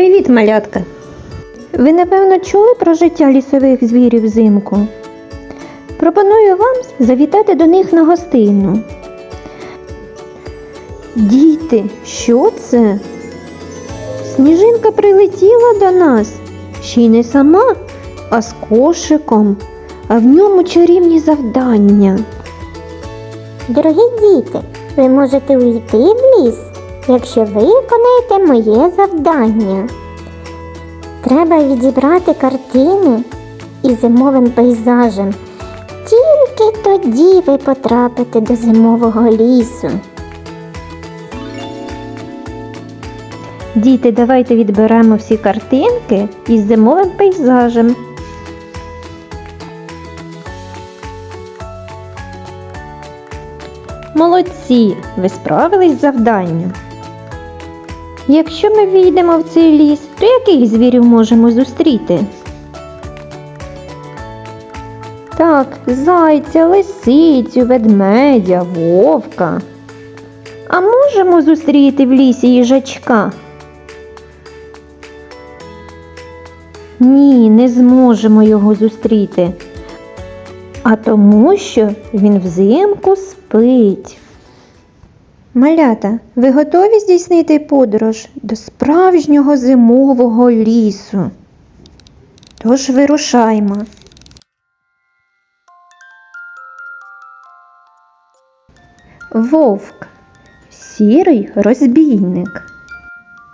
Привіт, малятка! Ви напевно чули про життя лісових звірів взимку? Пропоную вам завітати до них на гостину. Діти, що це? Сніжинка прилетіла до нас, ще й не сама, а з кошиком, а в ньому чарівні завдання. Дорогі діти, ви можете увійти в ліс, якщо виконаєте моє завдання. Треба відібрати картини із зимовим пейзажем. Тільки тоді ви потрапите до зимового лісу. Діти, давайте відберемо всі картинки із зимовим пейзажем. Молодці, ви справились з завданням. Якщо ми війдемо в цей ліс, то яких звірів можемо зустріти? Так, зайця, лисицю, ведмедя, вовка. А можемо зустріти в лісі їжачка? Ні, не зможемо його зустріти. А тому, що він взимку спить. Малята, ви готові здійснити подорож до справжнього зимового лісу? Тож вирушаймо. Вовк сірий розбійник.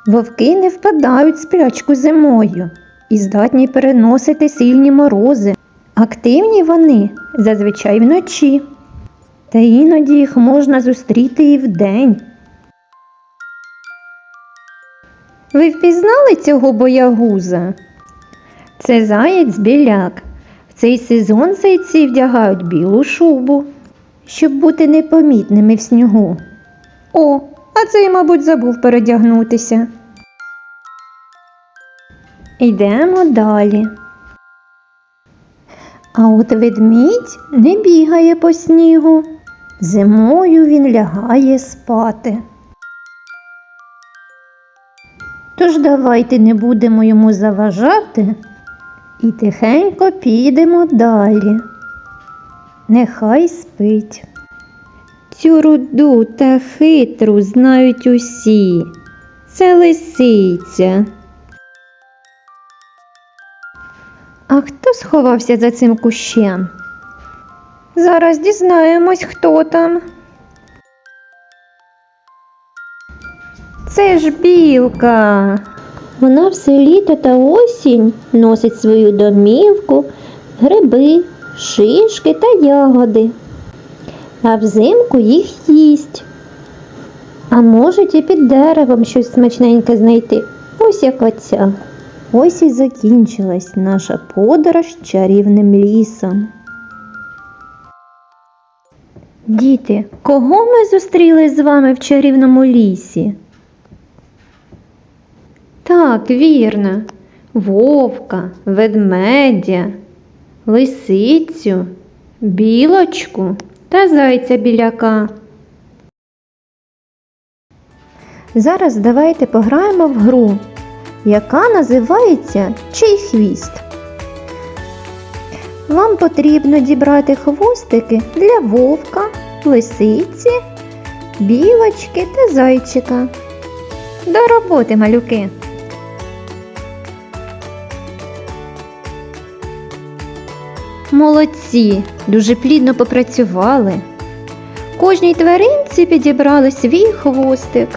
Вовки не впадають в сплячку зимою і здатні переносити сильні морози. Активні вони зазвичай вночі, та іноді їх можна зустріти і вдень. Ви впізнали цього боягуза? Це заєць біляк. В цей сезон зайці вдягають білу шубу, щоб бути непомітними в снігу. О, а цей, мабуть, забув передягнутися. Йдемо далі. А от ведмідь не бігає по снігу. Зимою він лягає спати. Тож давайте не будемо йому заважати і тихенько підемо далі. Нехай спить. Цю руду та хитру знають усі. Це лисиця. А хто сховався за цим кущем? Зараз дізнаємось, хто там. Це ж білка. Вона все літо та осінь носить свою домівку, гриби, шишки та ягоди, а взимку їх їсть. А можуть і під деревом щось смачненьке знайти, ось як оця. Ось і закінчилась наша подорож чарівним лісом. Діти, кого ми зустріли з вами в чарівному лісі? Так, вірно. Вовка, ведмедя, лисицю, білочку та зайця біляка. Зараз давайте пограємо в гру, яка називається Чий хвіст. Вам потрібно дібрати хвостики для вовка, лисиці, білочки та зайчика. До роботи, малюки! Молодці, дуже плідно попрацювали. Кожній тваринці підібрали свій хвостик.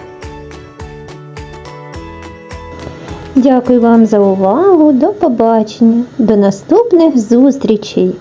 Дякую вам за увагу. До побачення. До наступних зустрічей!